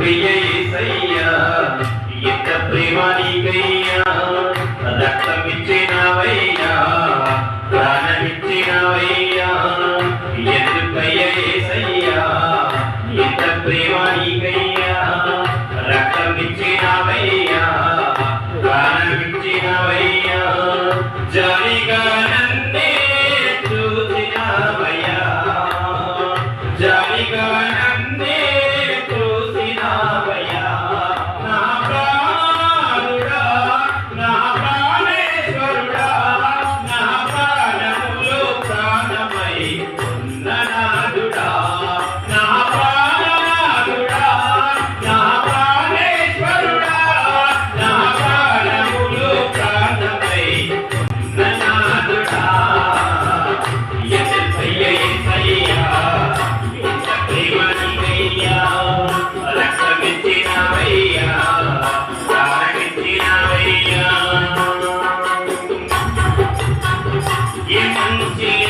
ఎందుకయ్య ఏసయ్యా ఎంత ప్రేమ 天真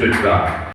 with God.